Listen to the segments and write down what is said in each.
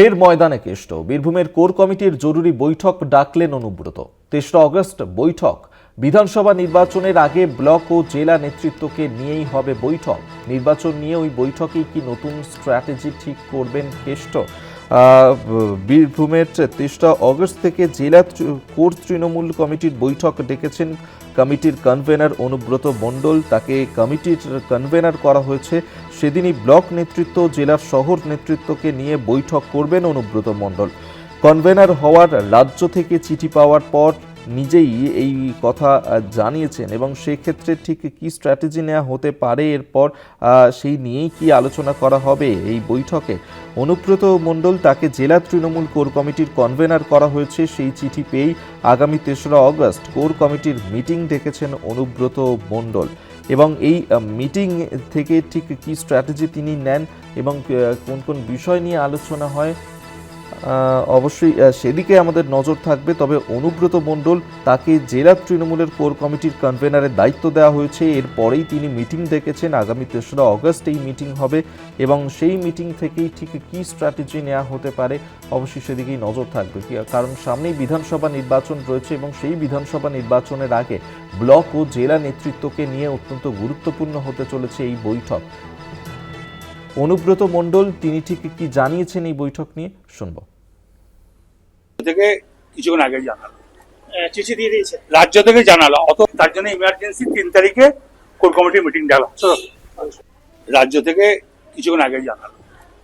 ফের ময়দানে কেষ্ট। বীরভূমের কোর কমিটির জরুরি বৈঠক ডাকলেন অনুব্রত। তেসরা অগস্ট বৈঠক। বিধানসভা নির্বাচনের আগে ব্লক ও জেলা নেতৃত্বকে নিয়েই হবে বৈঠক। নির্বাচন নিয়ে ওই বৈঠকেই কি নতুন স্ট্র্যাটেজি ঠিক করবেন কেষ্ট? বীরভূমের তেসরা অগস্ট থেকে জেলা কোর তৃণমূল কমিটির বৈঠক ডেকেছেন কমিটির কনভেনার অনুব্রত মণ্ডল, তাকে কমিটির কনভেনার করা হয়েছে। সেদিনই ব্লক নেতৃত্ব জেলার শহর নেতৃত্বকে নিয়ে বৈঠক করবেন অনুব্রত মণ্ডল। কনভেনার হওয়ার রাজ্য থেকে চিঠি পাওয়ার পর নিজেই এই কথা জানিয়েছেন এবং সেক্ষেত্রে ঠিক কি স্ট্র্যাটেজি নেওয়া হতে পারে? এরপর সেই নিয়েই কি আলোচনা করা হবে? এই বৈঠকে অনুব্রত মণ্ডল তাকে জেলা তৃণমূল কোর কমিটির কনভেনার করা হয়েছে। সেই চিঠি পেয়েই আগামী তেসরা অগস্ট কোর কমিটির মিটিং ডেকেছেন অনুব্রত মণ্ডল এবং এই মিটিং থেকে ঠিক কি স্ট্র্যাটেজি তিনি নেন এবং কোন কোন বিষয় নিয়ে আলোচনা হয় অবশ্যই সেদিকে আমাদের নজর থাকবে। তবে অনুব্রত মণ্ডল, তাকে জেলা তৃণমূলের কোর কমিটির কনভেনারের দায়িত্ব দেওয়া হয়েছে। এরপরেই তিনি মিটিং ডেকেছেন। আগামী তেসরা অগস্ট এই মিটিং হবে এবং সেই মিটিং থেকেই ঠিক কী স্ট্র্যাটেজি নেওয়া হতে পারে অবশ্যই সেদিকেই নজর থাকবে। কারণ সামনেই বিধানসভা নির্বাচন রয়েছে এবং সেই বিধানসভা নির্বাচনের আগে ব্লক ও জেলা নেতৃত্বকে নিয়ে অত্যন্ত গুরুত্বপূর্ণ হতে চলেছে এই বৈঠক। অনুব্রত মণ্ডল তিনি ঠিক কি জানিয়েছেন এই বৈঠক নিয়ে? শুনব। থেকে কিছুক্ষণ আগে জানালো চিঠি দিয়ে দিয়েছে রাজ্য থেকে জানালো অত তার জন্য ইমার্জেন্সি তিন তারিখে কোর কমিটির মিটিং ডালা। রাজ্য থেকে কিছুক্ষণ আগে জানালো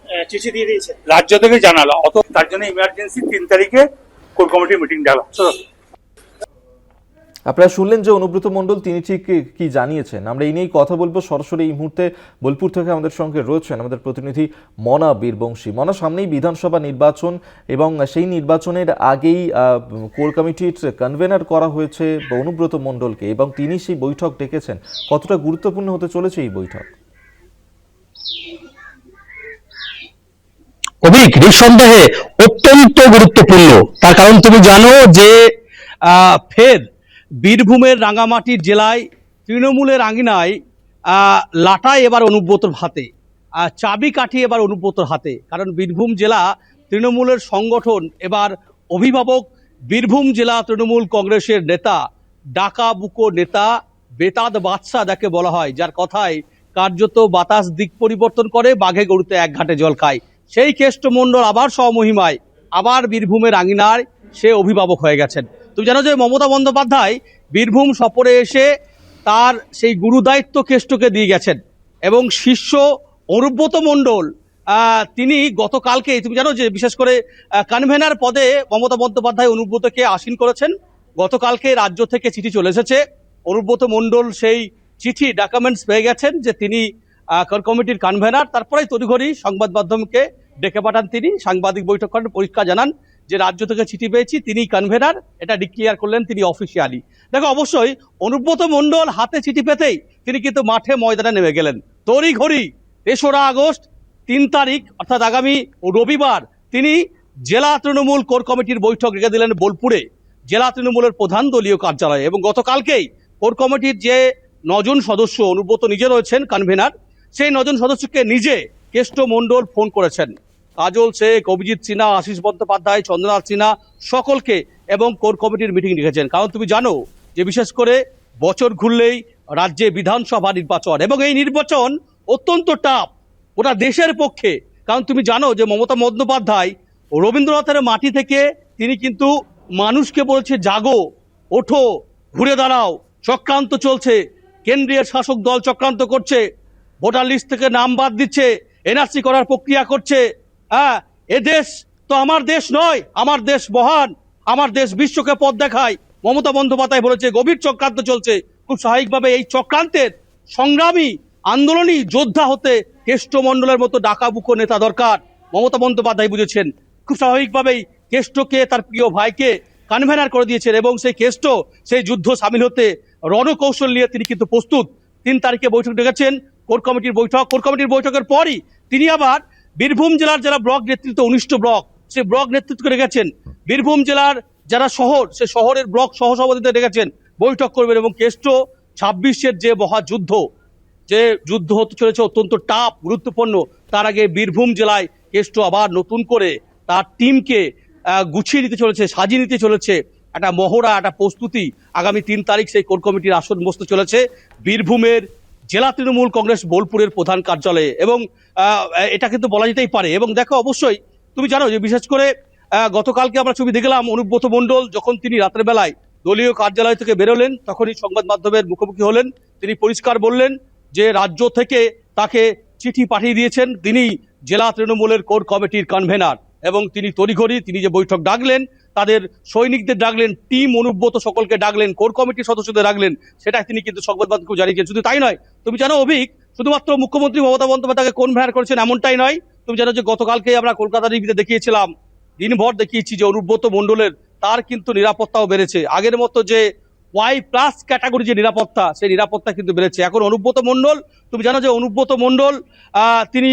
আহ, চিঠি দিয়ে দিয়েছে রাজ্য থেকে জানালো অত তার জন্য ইমার্জেন্সি তিন তারিখে কোর কমিটির মিটিং ডালা। আপনারা শুনলেন যে অনুব্রত মণ্ডল, তিনি ঠিক কি- জানিয়েছেন? আমরা এই নিয়েই কথা বলব। সরাসরি এই মুহূর্তে বোলপুর থেকে আমাদের সঙ্গে রয়েছেন আমাদের প্রতিনিধি মনা বীরবংশী। মনা, সামনেই বিধানসভা নির্বাচন এবং সেই নির্বাচনের আগেই কোর কমিটির কনভেনার করা হয়েছে অনুব্রত মণ্ডলকে এবং তিনি সেই বৈঠক ডেকেছেন। কতটা গুরুত্বপূর্ণ হতে চলেছে এই বৈঠক? অভিক, নিঃসন্দেহে অত্যন্ত গুরুত্বপূর্ণ। তার কারণ তুমি জানো যে ফের বীরভূমের রাঙামাটির জেলায় তৃণমূলের আঙিনায় লাটায় এবার অনুব্রতর হাতে চাবি কাঠি এবার অনুব্রতর হাতে। কারণ বীরভূম জেলা তৃণমূলের সংগঠন, এবার অভিভাবক বীরভূম জেলা তৃণমূল কংগ্রেসের নেতা, ডাকা বুকো নেতা, বেতাদ বাদশাহ যাকে বলা হয়, যার কথায় কার্যত বাতাস দিক পরিবর্তন করে, বাঘে গরুতে এক ঘাটে জল খায়। সেই কেষ্টমণ্ডল আবার স্বমহিমায়, আবার বীরভূমের আঙিনার সে অভিভাবক হয়ে গেছেন। তুমি জানো যে মমতা বন্দ্যোপাধ্যায় বীরভূম সফরে এসে তার সেই গুরুদায়িত্ব কেষ্টকে দিয়ে গেছেন এবং শিষ্য অনুব্রত মণ্ডল তিনি গতকালকেই তুমি জানো যে বিশেষ করে কনভেনার পদে মমতা বন্দ্যোপাধ্যায় অনুব্রতকে আসীন করেছেন। গতকালকে রাজ্য থেকে চিঠি চলে এসেছে। অনুব্রত মণ্ডল সেই চিঠি ডকুমেন্টস পেয়ে গেছেন যে তিনি কমিটির কনভেনার তারপরেই তড়িঘড়ি সংবাদ মাধ্যমকে ডেকে পাঠান তিনি। সাংবাদিক বৈঠক করেন পরীক্ষা জানান। যে রাজ্য থেকে চিঠি পেয়েছি, তিনি কনভেনার এটা ডিক্লিয়ার করলেন, তিনি অফিসিয়ালি দেখো, অবশ্যই অনুব্রত মণ্ডল হাতে চিঠি পেতেই তিনি কিন্তু মাঠে ময়দানে নেমে গেলেন। তড়ি ঘড়ি তেসরা আগস্ট, তিন তারিখ, অর্থাৎ আগামী রবিবার, তিনি জেলা তৃণমূল কোর কমিটির বৈঠক রেখে দিলেন বোলপুরে। জেলা তৃণমূলের প্রধান দলীয় কার্যালয়ে এবং গতকালকেই কোর কমিটির যে নজন সদস্য অনুব্রত নিজে রয়েছেন কনভেনার সেই নজন সদস্যকে নিজে কেষ্ট মণ্ডল ফোন করেছেন। কাজল শেখ, অভিজিৎ সিনহা, আশিস বন্দ্যোপাধ্যায়, চন্দ্রনাথ সিনহা সকলকে এবং কোর কমিটির মিটিং রেখেছেন। কারণ তুমি জানো যে বিশেষ করে বছর ঘুরলেই রাজ্যে বিধানসভা নির্বাচন এবং এই নির্বাচন অত্যন্ত টাফ ওটা দেশের পক্ষে। কারণ তুমি জানো যে মমতা বন্দ্যোপাধ্যায় রবীন্দ্রনাথের মাটি থেকে তিনি কিন্তু মানুষকে বলছে, জাগো, ওঠো, ঘুরে দাঁড়াও, চক্রান্ত চলছে, কেন্দ্রীয় শাসক দল চক্রান্ত করছে, ভোটার লিস্ট থেকে নাম বাদ দিচ্ছে এনআরসি করার প্রক্রিয়া করছে। হ্যাঁ এ দেশ তো আমার দেশ নয়, আমার দেশ মহান, আমার দেশ বিশ্বকে পথ দেখায়। মমতা বন্দ্যোপাধ্যায় বলেছে, গভীর চক্রান্ত চলছে। খুব স্বাভাবিকভাবে এই চক্রান্তের সংগ্রামী, আন্দোলনী যোদ্ধা হতে কেষ্টমণ্ডলের মতো ডাকাবুকো নেতা দরকার, মমতা বন্দ্যোপাধ্যায় বুঝেছেন। খুব স্বাভাবিকভাবেই কেষ্টকে তার প্রিয় ভাইকে কনভেনার করে দিয়েছেন এবং সেই কেষ্ট, সেই যুদ্ধ সামিল হতে রণকৌশল নিয়ে তিনি কিন্তু প্রস্তুত। তিন তারিখে বৈঠক ডেকেছেন, কোর কমিটির বৈঠক, কোর কমিটির বৈঠকের পরই তিনি আবার বীরভূম জেলার যারা ব্লক নেতৃত্ব উনিষ্ট ব্লক, সে ব্লক নেতৃত্বকে রেখেছেন। বীরভূম জেলার যারা শহর, সে শহরের ব্লক সহসভাপতিদের রেখেছেন। বৈঠক করবেন এবং কেষ্ট ছাব্বিশের যে মহাযুদ্ধ, যে যুদ্ধ হতে চলেছে অত্যন্ত টাফ, গুরুত্বপূর্ণ, তার আগে বীরভূম জেলায় কেষ্ট আবার নতুন করে তার টিমকে গুছিয়ে নিতে চলেছে, সাজিয়ে নিতে চলেছে। একটা মহড়া, একটা প্রস্তুতি আগামী তিন তারিখ সেই কোর কমিটির আসন বসতে চলেছে। বীরভূমের জেলা তৃণমূল কংগ্রেস বোলপুরের প্রধান কার্যালয়ে এবং এটা কিন্তু বলা যেতেই পারে। এবং দেখো অবশ্যই, তুমি জানো যে বিশেষ করে গতকালকে আমরা ছবি দেখলাম অনুব্রত মণ্ডল যখন তিনি রাতের বেলায় দলীয় কার্যালয় থেকে বেরোলেন, তখনই সংবাদ মাধ্যমের মুখোমুখি হলেন। তিনি পরিষ্কার বললেন যে রাজ্য থেকে তাকে চিঠি পাঠিয়ে দিয়েছেন। তিনি জেলা তৃণমূলের কোর কমিটির কনভেনার এবং তিনি তড়িঘড়ি তিনি যে বৈঠক ডাকলেন তাদের সৈনিকদের ডাকলেন, টিম অনুব্রত সকলকে ডাকলেন, কোর কমিটির সদস্যদের ডাকলেন সেটা তিনি কিন্তু সংবাদ মাধ্যমকে জানিয়েছেন শুধু তাই নয়, তুমি জানো অভিক, শুধুমাত্র মুখ্যমন্ত্রী মমতা বন্দ্যোপাধ্যায়কে ভ্যার করেছেন এমনটাই নয়, তুমি জানো যে গতকালকে আমরা কলকাতা টিভিতে দেখিয়েছিলাম, দিনভর দেখিয়েছি যে অনুব্রত মণ্ডলের, তার কিন্তু নিরাপত্তাও বেড়েছে। আগের মতো যে ওয়াই প্লাস ক্যাটাগরি যে নিরাপত্তা, সেই নিরাপত্তা কিন্তু বেড়েছে। এখন অনুব্রত মণ্ডল, তুমি জানো যে অনুব্রত মণ্ডল তিনি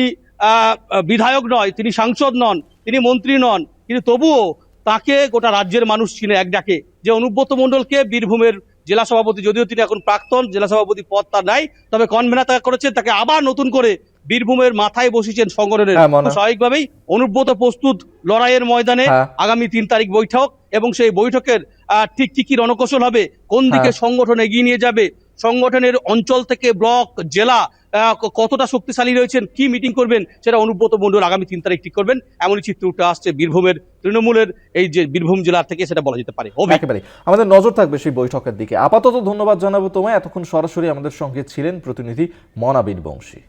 বিধায়ক নয়, তিনি সাংসদ নন, তিনি মন্ত্রী নন, কিন্তু তবুও তাকে গোটা রাজ্যের মানুষ চিনে এক ডাকে যে অনুব্রত মণ্ডলকে বীরভূমের জেলা সভাপতি যদিও তিনি এখন প্রাক্তন জেলা সভাপতি পদ তার নাই তবে কনভেনার তাকে করেছেন তাকে আবার নতুন করে বীরভূমের মাথায় বসেছেন সংগঠনের হ্যাঁ, স্বাভাবিকভাবেই অনুব্রত প্রস্তুত লড়াইয়ের ময়দানে হ্যাঁ। আগামী তিন তারিখ বৈঠক এবং সেই বৈঠকের আহ, ঠিক কি কি রণকৌশল হবে কোন দিকে হ্যাঁ। সংগঠন এগিয়ে নিয়ে যাবে সংগঠনের অঞ্চল থেকে ব্লক জেলা কতটা শক্তিশালী রয়েছেন, কি মিটিং করবেন, সেটা অনুব্রত মণ্ডল আগামী তিন তারিখ ঠিক করবেন। এমনই চিত্র উঠে আসছে বীরভূমের, তৃণমূলের, এই যে বীরভূম জেলার থেকে সেটা বলা যেতে পারে। একেবারে আমাদের নজর থাকবে সেই বৈঠকের দিকে। আপাতত ধন্যবাদ জানাব তোমায়। এতক্ষণ সরাসরি আমাদের সঙ্গে ছিলেন প্রতিনিধি মনাবিন বংশী